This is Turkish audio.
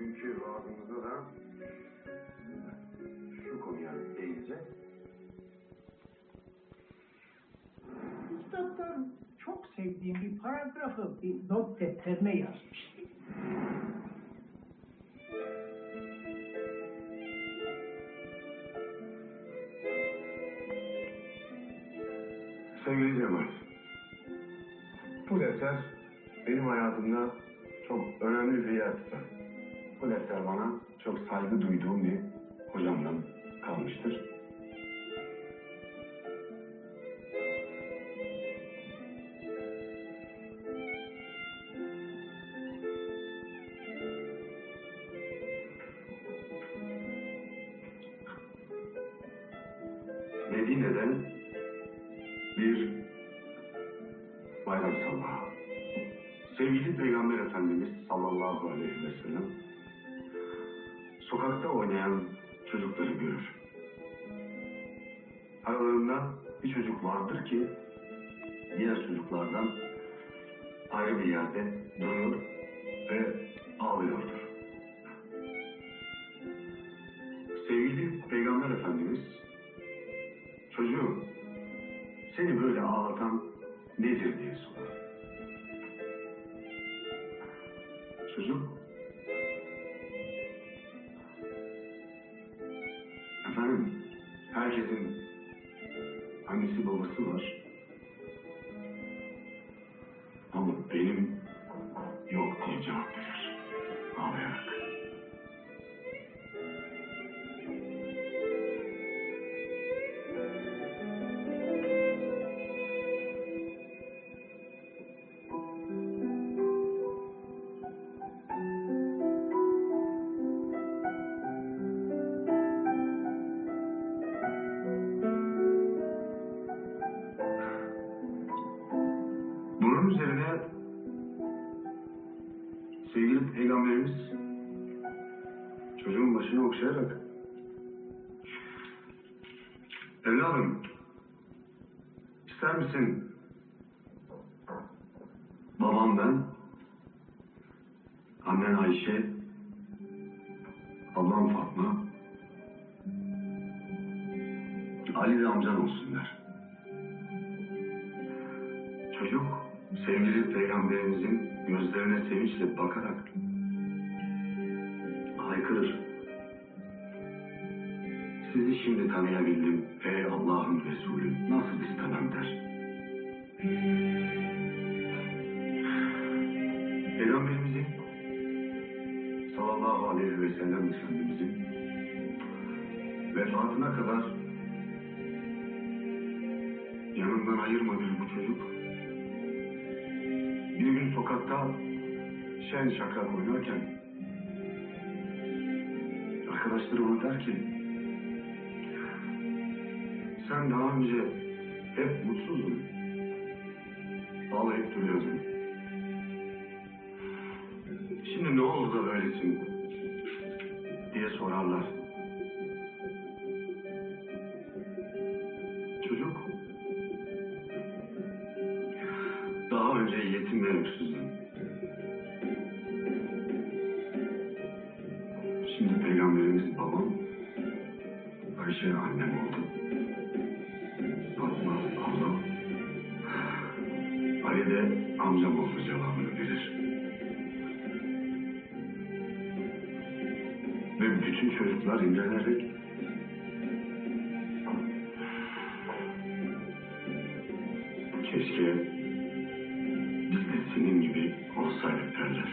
Dünkü vaazımızda da şu konuya değineceğiz. Kitaptan çok sevdiğim bir paragrafı bir not defterine yazmıştım. Sevgili Cemal, bu defter benim hayatımda çok önemli bir yer tutar. Bu defter bana çok saygı duyduğum bir hocamdan kalmıştır. Medine'den bir bayram sabahı. Sevgili Peygamber Efendimiz sallallahu aleyhi ve sellem sokakta oynayan çocukları görür. Aralarında bir çocuk vardır ki diğer çocuklardan ayrı bir yerde duruyor ve ağlıyordur. Sevgili Peygamber Efendimiz çocuğum seni böyle ağlatan nedir diye sorar. ensinou-nos hoje sevgili peygamberimiz. Çocuğun başını okşayarak. Evladım ister misin? Babam ben annen Ayşe ablam Fatma Ali de amcan olsun der. Çocuk sevgili peygamberimizin gözlerine sevinçle bakarak haykırır. Sizi şimdi tanıyabildim ey Allah'ın Resulü nasıl istemem der. Peygamberimizin sallallahu aleyhi ve sellem Efendimizin vefatına kadar yanından ayırmadığı bu çocuk sokakta şen şakrak oynarken arkadaşları ona der ki sen daha önce hep mutsuzdun. Ağlayıp duruyordun. Şimdi ne oldu da böylesin diye sorarlar. Daha önce yetim ve öksüzdüm. Şimdi peygamberimiz babam, Ayşe annem oldu. Fatma ablam, Ali de amcam oldu cevabını verir. Ve bütün çocuklar imrenerek keşke senin gibi olsaydık derler.